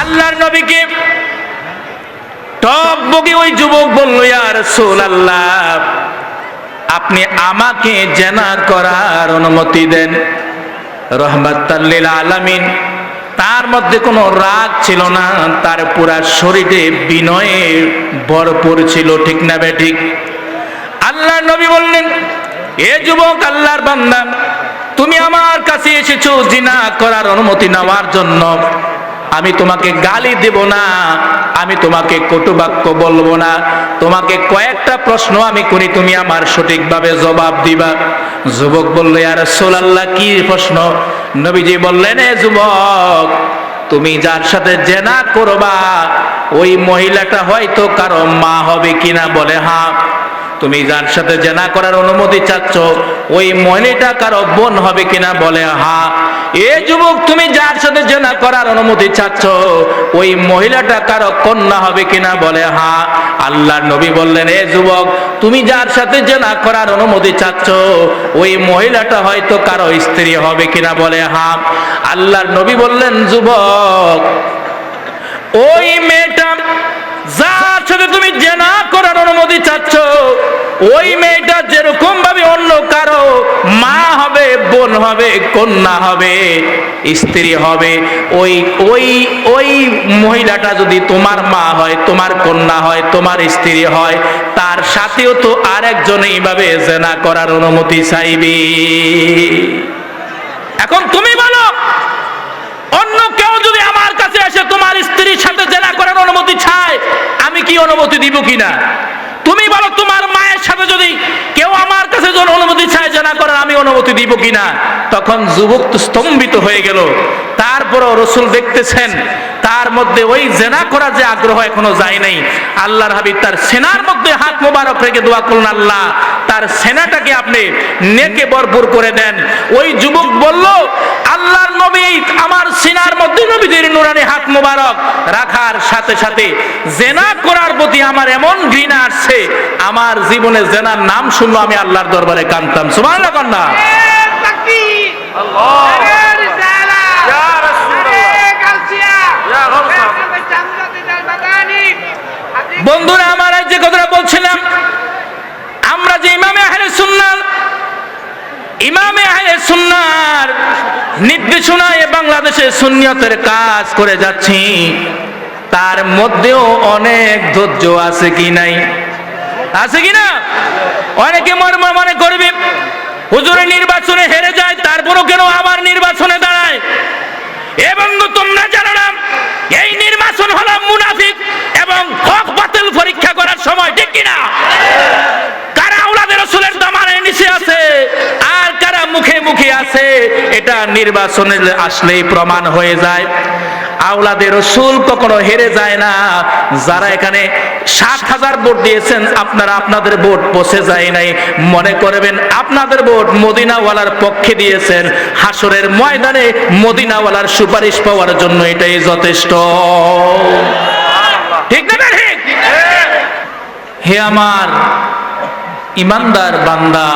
আল্লাহর নবীকে টপ বগে ওই যুবক বলল ইয়ার সোল আল্লাহ আপনি আমাকে জেনা করার অনুমতি দেন। রহমাতাল্লিল আলামিন। তার মধ্যে কোনো রাগ ছিল না, তার পুরা শরীরে বিনয়ে ভরপুর ছিল, ঠিক না বে ঠিক? আল্লাহ নবী বললেন, এ যুবক, আল্লাহর বান্দা, তুমি আমার কাছে এসেছ জিনা করার অনুমতি নেওয়ার জন্য। আমি তোমাকে গালি দেব না, আমি তোমাকে কটু বাক্য বলব না। তোমাকে কয়েকটা প্রশ্ন আমি করি, তুমি আমার সঠিকভাবে জবাব দিবা। যুবক বলল আর সোলাল্লাহ কি প্রশ্ন? নবীজি বললেন, এ যুবক, তুমি যার সাথে জেনা করবা, ওই মহিলাটা হয়তো কারও মা হবে কিনা বলে হ্যাঁ। তুমি যার সাথে জেনা করার অনুমতি চাচ্ছ, ওই মহিলাটা কারও বোন হবে কিনা বলে হা এ যুবক তুমি যার সাথে জেনা করার অনুমতি চাচ্ছ, ওই মহিলাটা কারও কন্যা হবে কিনা বলে হা আল্লাহ নবী বললেন, এ যুবক, তুমি যার সাথে জেনা করার অনুমতি চাচ্ছ, ওই মহিলাটা হয়তো কারও স্ত্রী হবে কিনা বলে হা আল্লাহর নবী বললেন, যুবক, ওই মেয়েটা যার সাথে তুমি জেনা করার অনুমতি চাচ্ছ, ওই মেয়েটা যেরকম ভাবে অন্য কারও মা হবে, বোন হবে, কন্যা হবে, স্ত্রী হবে, ওই ওই ওই মহিলাটা যদি তোমার মা হয়, তোমার কন্যা হয়, তোমার স্ত্রী হয়, তার সাথেও তো আরেকজন এইভাবে জেনা করার অনুমতি চাইবে। এখন তুমি বলো, অন্য কেউ যদি আমার কাছে এসে তোমার স্ত্রীর সাথে করার অনুমতি চায় আমি কি অনুমতি দিব কিনা? তুমি বলো, তোমার মায়ের সাথে যদি কেউ আমার কাছে যখন অনুমতি চায় জেনা করার, আমি অনুমতি দিব কিনা? তখন যুবক স্তম্ভিত হয়ে গেল। তারপরও রসুল দেখতেছেন, তার মধ্যে ওই জেনা করার যে আগ্রহ এখনও যায় নাই। আল্লাহর হাবিব তার সেনার মধ্যে হাত মোবারক রেখে দোয়া করলেন, আল্লাহ, তার সেনাটাকে আপনি নেকে ভরপুর করে দেন। ওই যুবক বলল আল্লাহর নবী, আমার সিনার মধ্যে নবীদের নুরানি হাত মোবারক রাখার সাথে সাথে জেনা করার প্রতি আমার এমন ঘৃণা আসছে, আমার জীবনে জেনার নাম শুনলো আমি আল্লাহর দরবারে কানতাম সুমান কন্যা বন্ধুরা, আমার যে কথাটা বলছিলাম, আমরা যে ইমামে আহলে সুন্নাত ইমামে আহলে সুন্নার নির্দেশনায় বাংলাদেশে সুন্নিয়তের কাজ করে যাচ্ছি। তার মধ্যেও অনেক ধৈর্য আছে কি নাই? আছে কি না? অনেকে মর্ম মনে করবে হুজুরের নির্বাচনে হেরে যায়, তারপরও কেন আবার নির্বাচনে দাঁড়ায়? এবং তোমরা জানো না, এই নির্বাচন হলো মুনাফিক এবং হক বাতিল পরীক্ষা করার সময়, ঠিক কিনা? কারা আউলাদের রসুলের দামানের নিচে আছে? মুখে আছে? এটা নির্বাচনে আসলেই প্রমাণ হয়ে যায়। আওলাদের রসুল কখনো হেরে যায় না। যারা এখানে সাত হাজার ভোট দিয়েছেন, আপনারা আপনাদের ভোট পৌঁছে যায় নাই। মনে করবেন, আপনাদের ভোট মদিনাওয়ালার পক্ষে দিয়েছেন। হাসরের ময়দানে মদিনাওয়ালার সুপারিশ পাওয়ার জন্য এটাই যথেষ্ট। ঠিক না ঠিক হে আমার ইমানদার বান্দা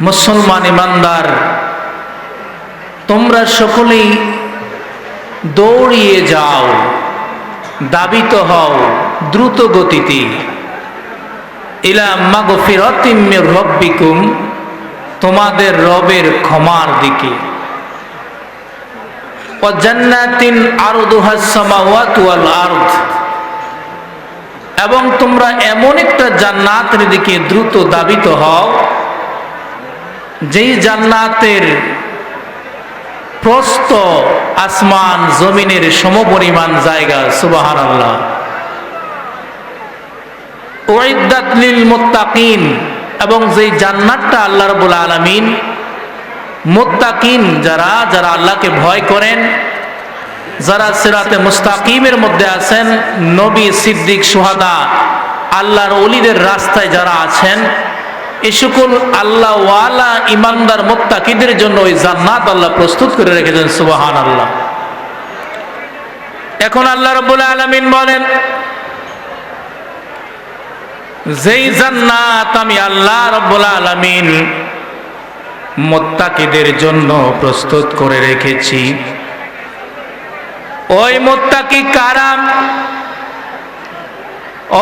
মুসলমান ইমানদার, তোমরা সকলেই দৌড়িয়ে যাও, দাবিত হও দ্রুত গতিতে। ইলা মাগফিরাতিম মির রব্বিকুম, তোমাদের রবের ক্ষমার দিকে। জান্নাতিন আরদুহাস এবং তোমরা এমন একটা জান্নাতের দিকে দ্রুত দাবিত হও যেই জান্নাতের প্রস্ত আসমান জমিনের সমপরিমাণ জায়গা সুবাহান আল্লাহ ওয়াইদাতলিল মুত্তাকিন, এবং যেই জান্নাতটা আল্লাহ রাব্বুল আলামিন মোত্তাকিন, যারা যারা আল্লাহকে ভয় করেন, যারা সিরাতে মুস্তাকিমের মধ্যে আছেন, নবী সিদ্দিক সুহাদা, আল্লাহর অলিদের রাস্তায় যারা আছেন এ সকল আল্লাহ ইমানদার মোত্তাকিদের জন্য ওই জান্নাত আল্লাহ প্রস্তুত করে রেখেছেন সুবাহান আল্লাহ এখন আল্লাহ রব্বুল আলমিন বলেন, যেই জান্নাত আমি আল্লাহ রব্বুল আলমিন মোত্তাকিদের জন্য প্রস্তুত করে রেখেছি, ওই মোত্তাকি কারাম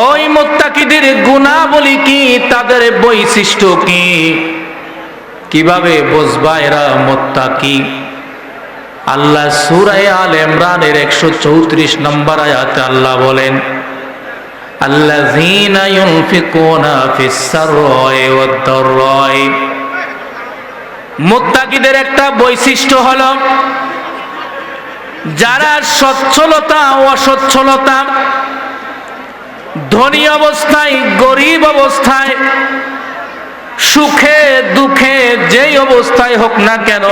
ওই মোত্তাকিদের গুণাবলী কি তাদের বৈশিষ্ট্য কি কিভাবে বুঝবা এরা মোত্তাকি আল্লাহ সুরায় আল ইমরানের একশো চৌত্রিশ নম্বর আয়াতে আল্লাহ বলেন الذين ينفقون في السراء والضراء মুত্তাকিদের একটা বৈশিষ্ট্য হলো যারা সচ্ছলতা অসচ্ছলতা ধনী অবস্থায়, গরিব অবস্থায়, সুখে, দুঃখে, যেই অবস্থায় হোক না কেন,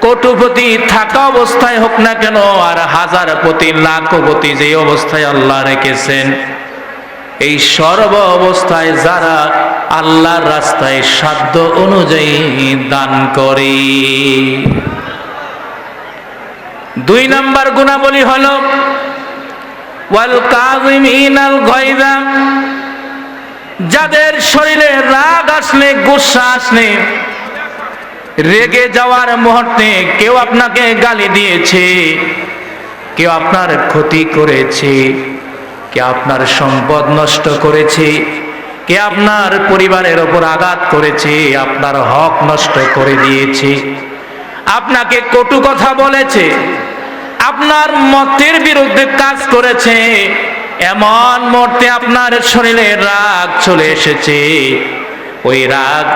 কোটিপতি থাকা অবস্থায় হোক না কেন, আর হাজার প্রতি লাখপতি যে অবস্থায় আল্লাহ রেখেছেন, এই সর্ব অবস্থায় যারা আল্লাহর রাস্তায় সাধ্য অনুযায়ী দান করে। দুই নাম্বার গুণাবলী হল যাদের শরীরে রাগ আসলে, গুসা আসলে, রেগে যাওয়ার মুহূর্তে কেউ আপনাকে গালি দিয়েছে, কেউ আপনার ক্ষতি করেছে কে আপনার সম্পদ নষ্ট করেছে কে আপনার পরিবারের ওপর আঘাত করেছে, আপনার হক নষ্ট করে দিয়েছে। আপনাকে কটু কথা বলেছে। আপনার মতের বিরুদ্ধে কাজ করেছে। এমন মুহূর্তে আপনার শরীরে রাগ চলে এসেছে। ওই রাগ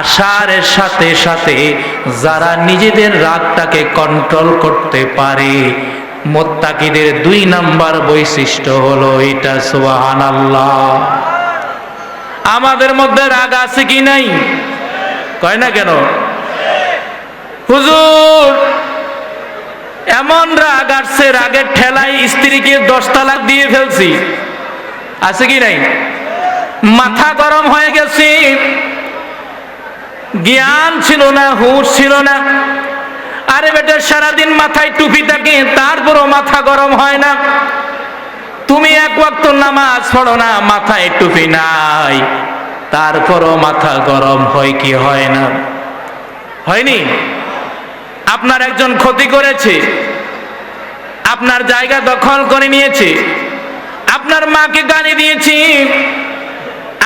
আসার সাথে সাথে যারা নিজেদের রাগটাকে কন্ট্রোল করতে পারে, মোত্তাকিদের দুই নাম্বার বৈশিষ্ট্য হলো এটা সোহান আল্লাহ আমাদের মধ্যে রাগ আছে কি নাই? কয় না কেন? হুজুর এমন রাগ আসছে, রাগের ঠেলায় স্ত্রীকে দশ তালাক দিয়ে ফেলছি। আছে কি নাই? মাথা গরম হয়ে গেছে। জ্ঞান ছিল না, হুঁশ ছিল না। আরে বেটা, সারাদিন মাথায় টুপি থাকে, তারপরও মাথা গরম হয় না। তুমি এক ওয়াক্ত নামাজ পড়ো না, মাথায় টুপি নাই। তারপরও মাথা গরম হয় কি হয় না? হয়নি? আপনার একজন ক্ষতি করেছে, আপনার জায়গা দখল করে নিয়েছে, আপনার মাকে গালি দিয়েছি,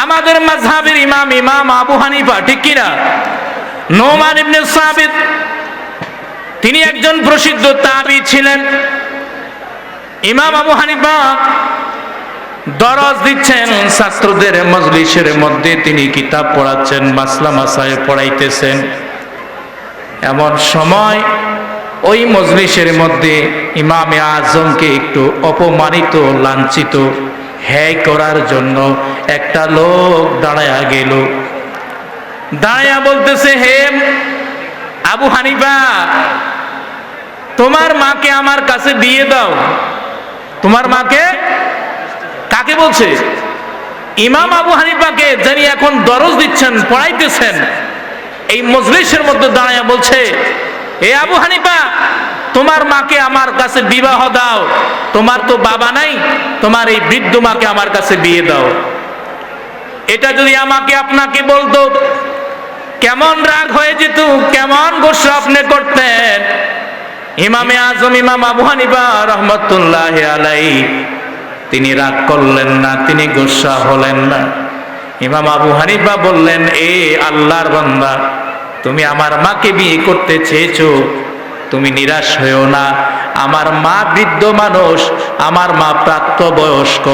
আমাদের মাঝহাবের ইমাম ইমাম আবু হানিফা, ঠিক কিনা? নোমান ইবনে সাবিত, তিনি একজন প্রসিদ্ধ তাবি ছিলেন। ইমাম আবু হানিফা দরজ দিচ্ছেন, ছাত্রদের মজলিসের মধ্যে তিনি কিতাব পড়াচ্ছেন, মাসলা মাসায় পড়াইতেছেন। এমন সময় ওই মজলিসের মধ্যে ইমামে আজমকে একটু অপমানিত, লাঞ্ছিত হ্যায় করার জন্য একটা লোক দাঁড়ায়া গেল। দাঁড়ায়া বলতেছে, হে আবু হানিফা, তোমার মাকে আমার কাছে দিয়ে দাও। তোমার মাকে? কাকে বলছে? ইমাম আবু হানিফাকে, যিনি এখন দরজ দিচ্ছেন, পড়াইতেছেন। এই মজলিসের মধ্যে দাঁড়ায় বলছে, এ আবু হানিফা, তোমার মাকে আমার কাছে বিবাহ দাও। তোমার তো বাবা নাই, তোমার এই বৃদ্ধ মাকে আমার কাছে বিয়ে দাও। এটা যদি আমাকে আপনাকে বলতো, কেমন রাগ হয়ে যেত, কেমন গোসা আপনি করতেন। ইমামে আজম, ইমাম আবু হানিফা রহমতুল্লাহ আলাই তিনি রাগ করলেন না, তিনি গোসা হলেন না। ইমাম আবু হানিফা বললেন, এ আল্লাহর বান্দা, তুমি আমার মাকে বিয়ে করতে চেয়েছো। তুমি নিরাশ হয়েও না। আমার মা বৃদ্ধ মানুষ, আমার মা প্রাপ্ত বয়স্ক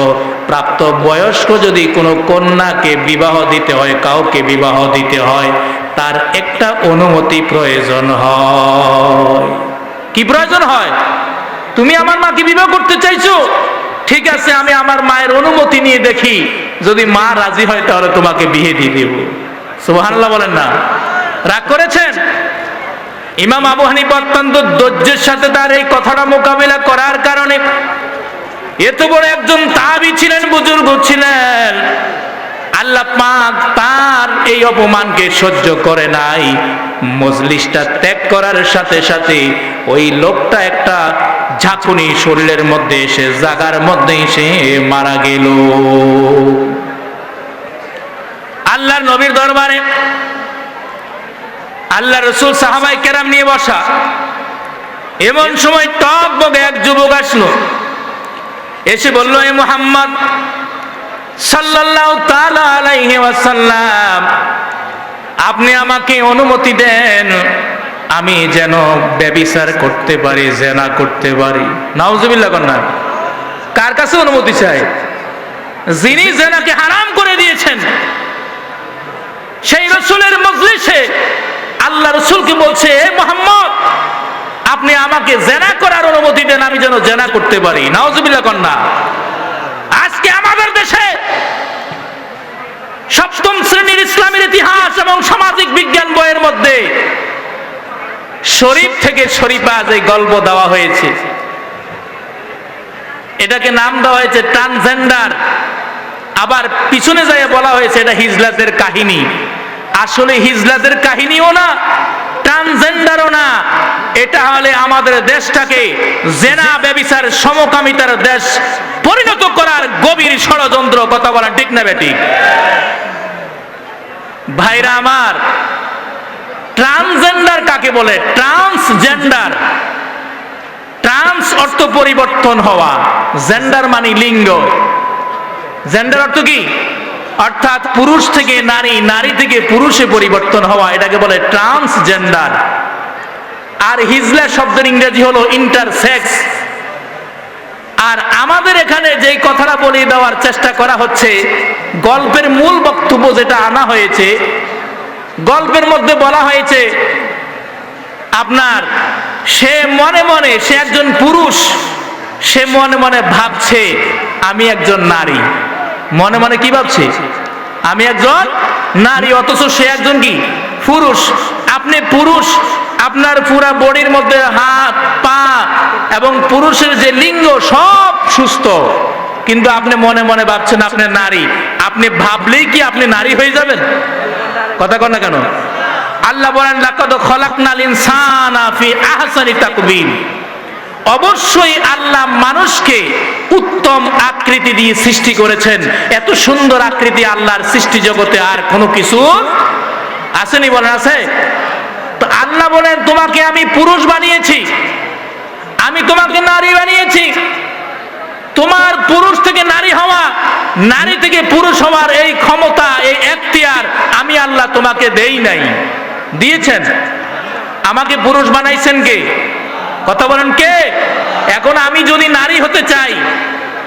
প্রাপ্ত বয়স্ক যদি কোনো কন্যাকে বিবাহ দিতে হয়, কাউকে বিবাহ দিতে হয়, তার একটা অনুমতি প্রয়োজন হয়। কি প্রয়োজন হয়? তুমি আমার মাকে বিবাহ করতে চাইছো? ঠিক আছে, আমি আমার মায়ের অনুমতি নিয়ে দেখি। যদি মা রাজি হয়, তাহলে তোমাকে বিয়ে দিয়ে দেব। সুবহানাল্লাহ বলেন না। রাগ করেছেন? ইমাম আবু হানিফা অত্যন্ত ধৈর্যের সাথে তার এই কথাটা মোকাবিলা করার কারণে এত বড় একজন তাবি ছিলেন, বুজুর্গ ছিলেন। আল্লাহ পাক তার এই অপমানকে সহ্য করে নাই। মজলিসটা ত্যাগ করার সাথে সাথে ওই লোকটা একটা ঝাঁকুনি শরীরের মধ্যে এসে, জাগার মধ্যে এসে মারা গেল। আল্লাহর নবীর দরবারে আল্লাহ রসুল সাহাবাই কেরাম নিয়ে বসা। এমন সময় টক বগে এক যুবক আসলো। এসে বলল, এ মোহাম্মদ ওয়াসাল্লাম, আপনি আমাকে অনুমতি দেন। আমি যেন ব্যবিচার করতে পারি, জেনা করতে পারি। নাউজুবিল্লাহ কন্যা, কার কাছে অনুমতি চাই? যিনি জেনাকে হারাম করে দিয়েছেন, সেই রসুলের মজলিসে আল্লাহ রসুলকে বলছে, এ মোহাম্মদ, আপনি আমাকে জেনা করার অনুমতি দেন, আমি যেন জেনা করতে পারি। নাউজুবিল্লাহ কন্যা, আজকে আমাদের দেশে সপ্তম শ্রেণির ইসলামের ইতিহাস এবং সামাজিক বিজ্ঞান বইয়ের মধ্যে শরীফ থেকে শরীফাজ এই গল্প দেওয়া হয়েছে, এটাকে নাম দেওয়া হয়েছে ট্রান্সজেন্ডার। আবার পিছনে যায় বলা হয়েছে এটা হিজলাদের কাহিনী। আসলে হিজলাদের কাহিনীও না, ট্রান্সজেন্ডারও না। এটা হলে আমাদের দেশটাকে জেনা ব্যবিচার সমকামিতার দেশ পরিণত করার গভীর ষড়যন্ত্র, কথা বলা ঠিক না বেটি? ভাইরা আমার কাকে বলে ট্রান্সজেন্ডার ট্রান্স অর্থ পরিবর্তন হওয়া। জেন্ডার মানে লিঙ্গ। জেন্ডার অর্থ কি? অর্থাৎ পুরুষ থেকে নারী নারী থেকে পুরুষে পরিবর্তন হওয়া, এটাকে বলে ট্রান্সজেন্ডার আর হিজলা শব্দের ইংরেজি হলো ইন্টারসেক্স আর আমাদের এখানে যেই কথাটা বলে দেওয়ার চেষ্টা করা হচ্ছে, গল্পের মূল বক্তব্য যেটা আনা হয়েছে, গল্পের মধ্যে বলা হয়েছে আপনার, সে মনে মনে, সে একজন পুরুষ, সে মনে মনে ভাবছে, আমি একজন নারী। মনে মনে কি ভাবছে? আমি একজন নারী, অথচ সে একজন কি? পুরুষ। আপনি পুরুষ, আপনার পুরা বডির মধ্যে হাত, পা এবং পুরুষের যে লিঙ্গ সব সুস্থ। কিন্তু আপনি মনে মনে ভাবছেন, আপনি নারী। আপনি ভাবলেই কি আপনি নারী হয়ে যাবেন? কথা কন না কেন? আল্লাহ বলেন, লাকাদ খলাকনাল ইনসানা ফি আহসানি তাকবীর। অবশ্যই আল্লাহ মানুষকে উত্তম আকৃতি দিয়ে সৃষ্টি করেছেন। এত সুন্দর আকৃতি আল্লাহর সৃষ্টি জগতে আর কোনো কিছু আসেনি বলেন আছে? তো আল্লাহ বলেন, তোমাকে আমি পুরুষ বানিয়েছি, আমি তোমাকে নারী বানিয়েছি। তোমার পুরুষ থেকে নারী হওয়া, নারী থেকে পুরুষ হওয়ার এই ক্ষমতা, এই এখতিয়ার আমি আল্লাহ তোমাকে দেই নাই। দিয়েছেন। আমাকে পুরুষ বানাইছেন কে? কথা বলেন কে? এখন আমি যদি নারী হতে চাই,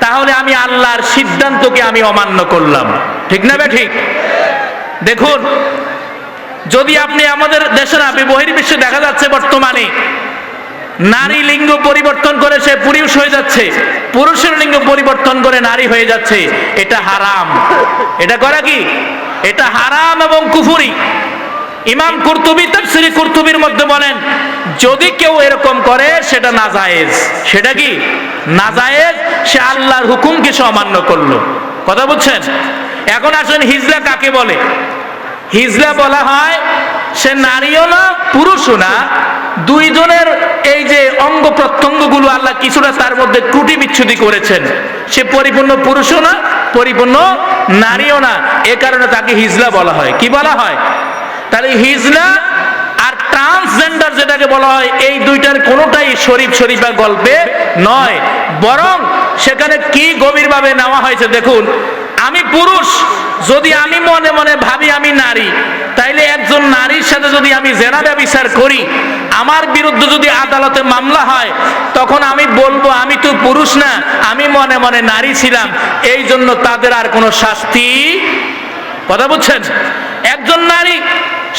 তাহলে আমি আল্লাহর সিদ্ধান্তকে আমি অমান্য করলাম। ঠিক না বে ঠিক? দেখুন, যদি আপনি আমাদের দেশের আপনি বহির্বিশ্বে দেখা যাচ্ছে বর্তমানে, নারী লিঙ্গ পরিবর্তন করে সে পুরুষ হয়ে যাচ্ছে, পুরুষের লিঙ্গ পরিবর্তন করে নারী হয়ে যাচ্ছে, এটা হারাম। এটা করে কি? এটা হারাম এবং কুফুরি। ইমাম কুরতুবি, তাফসিরে কুরতুবির মধ্যে বলেন, যদি কেউ এরকম করে, সেটা নাজায়েজ। সেটা কি? নাজায়েজ, সে আল্লাহর হুকুমকে সে অমান্য করল। কথা বুঝছেন? এখন আসেন হিজলা কাকে বলে? হিজলা বলা হয়, সে নারীও না, পুরুষও না, দুইজনের এই যে অঙ্গ প্রত্যঙ্গগুলো আল্লাহ কিছুটা তার মধ্যে ত্রুটি বিচ্ছুতি করেছেন। সে পরিপূর্ণ পুরুষও না, পরিপূর্ণ নারীও না। এ কারণে তাকে হিজলা বলা হয়। কি বলা হয়? তাহলে হিজলা আর ট্রান্সজেন্ডার যেটাকে বলা হয়, এই দুইটার কোনোটাই শরীফ শরীফা গল্পে নয়। বরং সেখানে কি গভীরভাবে নেওয়া হয়েছে দেখুন, আমি পুরুষ, যদি আমি মনে মনে ভাবি আমি নারী, তাইলে একজন নারীর সাথে যদি আমি জেনা ব্যবচার করি, আমার বিরুদ্ধে যদি আদালতে মামলা হয়, তখন আমি বলব আমি তো পুরুষ না, আমি মনে মনে নারী ছিলাম এই জন্য তাদের আর কোনো শাস্তি, কথা বুঝছেন? একজন নারী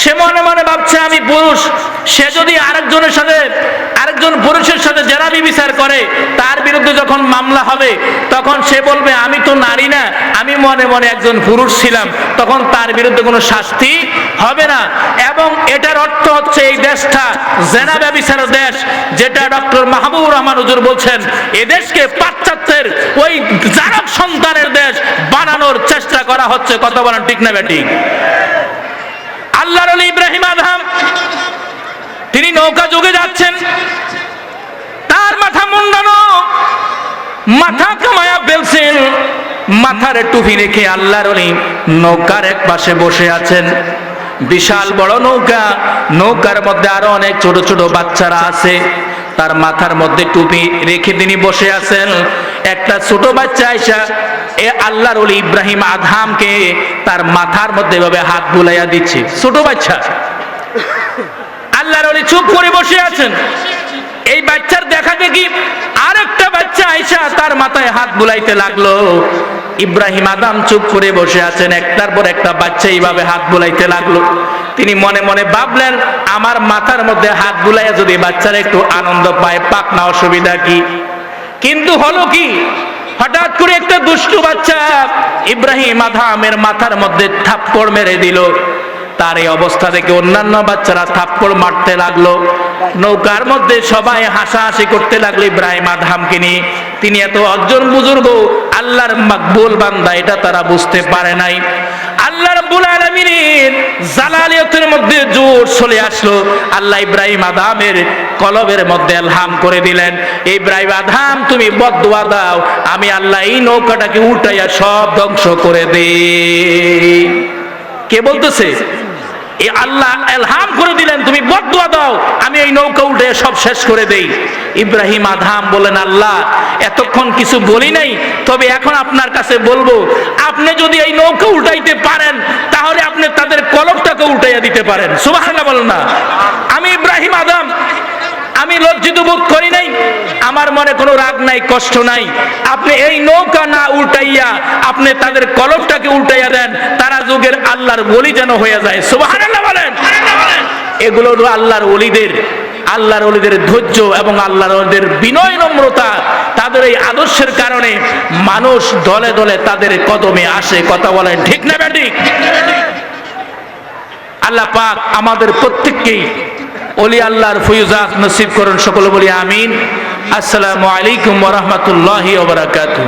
সে মনে মনে ভাবছে, আমি পুরুষ। সে যদি আরেকজনের সাথে, আরেকজন পুরুষের সাথে জেরাবি বিচার করে, তার বিরুদ্ধে যখন মামলা হবে, তখন সে বলবে, আমি তো নারী না, আমি মনে মনে একজন পুরুষ ছিলাম। তখন তার বিরুদ্ধে কোনো শাস্তি হবে না। এবং এটার অর্থ হচ্ছে, এই দেশটা জেনা ব্যবিচার দেশ, যেটা ডক্টর মাহবুবুর রহমান হুজুর বলছেন, এ দেশকে পাশ্চাত্যের ওই জারক সন্তানের দেশ বানানোর চেষ্টা করা হচ্ছে। কত বলেন ঠিক না, ব্যাটিক? আল্লাহর আলী ইব্রাহিম আদহাম, তিনি নৌকা যুগে যাচ্ছেন। তার মাথা মুন্ডানো, মাথা কামায়া ফেলছেন। মাথার টুপি রেখে আল্লাহর আলী নৌকার এক পাশে বসে আছেন। বিশাল বড় নৌকা, নৌকার মধ্যে আরও অনেক ছোট ছোট বাচ্চারা আছে। তার মাথার মধ্যে টুপি রেখে তিনি বসে আছেন। একটা ছোট বাচ্চা আইসা এ আল্লাহর ওলি ইব্রাহিম আদহামকে তার মাথার মধ্যে এভাবে হাত বুলাইয়া দিচ্ছে। ছোট বাচ্চা। আল্লাহর ওলি চুপ করে বসে আছেন। এই বাচ্চার দেখা দেখি আরেকটা বাচ্চা আইসা তার মাথায় হাত বুলাইতে লাগল। ইব্রাহিম আদম চুপ করে বসে আছেন। একটার পর একটা বাচ্চা এইভাবে হাত বুলাইতে লাগল। তিনি মনে মনে ভাবলেন, আমার মাথার মধ্যে হাত বুলাইয়া যদি বাচ্চারা একটু আনন্দ পায়, পাক না অসুবিধা কি? কিন্তু হলো কি? হঠাৎ করে একটা দুষ্টু বাচ্চা ইব্রাহিম আধামের মাথার মধ্যে থাপ্পড় মেরে দিল। তার এই অবস্থা দেখে অন্যান্য বাচ্চারা থাপ্পড় মারতে লাগল। নৌকার মধ্যে সবাই হাসাহাসি করতে লাগল ইব্রাহিম আধামকে নিয়ে। তিনি এত অর্জন বুজুর্গ, আল্লাহর মাকবুল বান্দা, এটা তারা বুঝতে পারে নাই। জালালিয়তের মধ্যে জোর চলে আসলো। আল্লাহ ইব্রাহিম আদামের কলবের মধ্যে আলহাম করে দিলেন। ইব্রাহিম আদাম তুমি বদদুয়া দাও, আমি আল্লাহ এই নৌকাটাকে উল্টাইয়া সব ধ্বংস করে দে কে বলতেছে? এই আল্লাহ এলহাম করে দিলেন, তুমি বদুয়া দাও, আমি এই নৌকা উঠে সব শেষ করে দেই। ইব্রাহিম আধাম বলেন, আল্লাহ, এতক্ষণ কিছু বলি নাই, তবে এখন আপনার কাছে বলব, আপনি যদি এই নৌকা উল্টাইতে পারেন, তাহলে আপনি তাদের কলকটাকে উল্টাইয়া দিতে পারেন। সুবাহ বলেন না। আমি ইব্রাহিম আদম আমি লজ্জিত বোধ করি নাই। আমার মনে কোনো রাগ নাই, কষ্ট নাই। আপনি এই নৌকা না উল্টাইয়া আপনি তাদের কলবটাকে উল্টাইয়া দেন, তারা যুগের আল্লাহর বলি যেন হয়ে যায়। সুবহানাল্লাহ বলেন। এগুলো হলো আল্লাহর ওলিদের আল্লাহর ওলিদের ধৈর্য এবং আল্লাহর ওলিদের বিনয় নম্রতা। তাদের এই আদর্শের কারণে মানুষ দলে দলে তাদের কদমে আসে। কথা বলেন, ঠিক না ব্যাটিক? আল্লাহ পাক আমাদের প্রত্যেককেই অলি আল্লাহর ফয়ুজাত নসিব করুন সকলে বলি আমিন। আসসালামু আলাইকুম ওরহমতুল্লাহ ওবরাকাতু